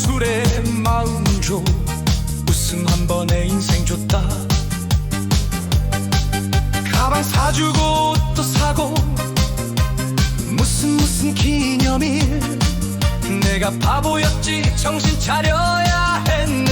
술에 마음 줘 웃음 한 번에 인생 줬다. 가방 사주고 또 사고 무슨 무슨 기념일. 내가 바보였지 정신 차려야 했네.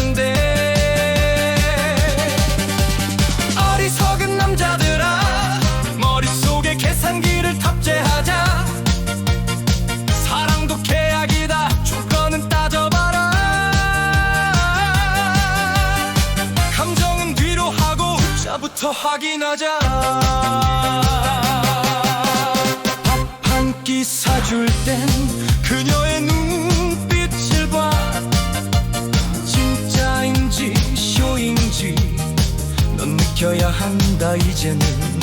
숫자부터 확인하자. 밥 한 끼 사줄 땐 그녀의 눈빛을 봐. 진짜인지 쇼인지 넌 느껴야 한다 이제는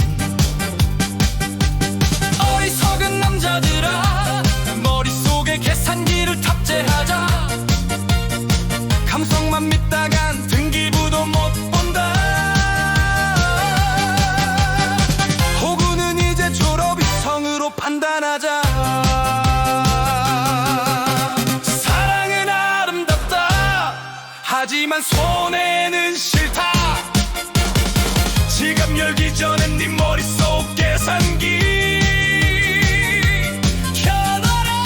찾아. 사랑은 아름답다. 하지만 손해는 싫다. 지갑 열기 전엔 네 머릿속 계산기. 켜놔라.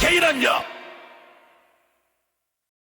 계란요.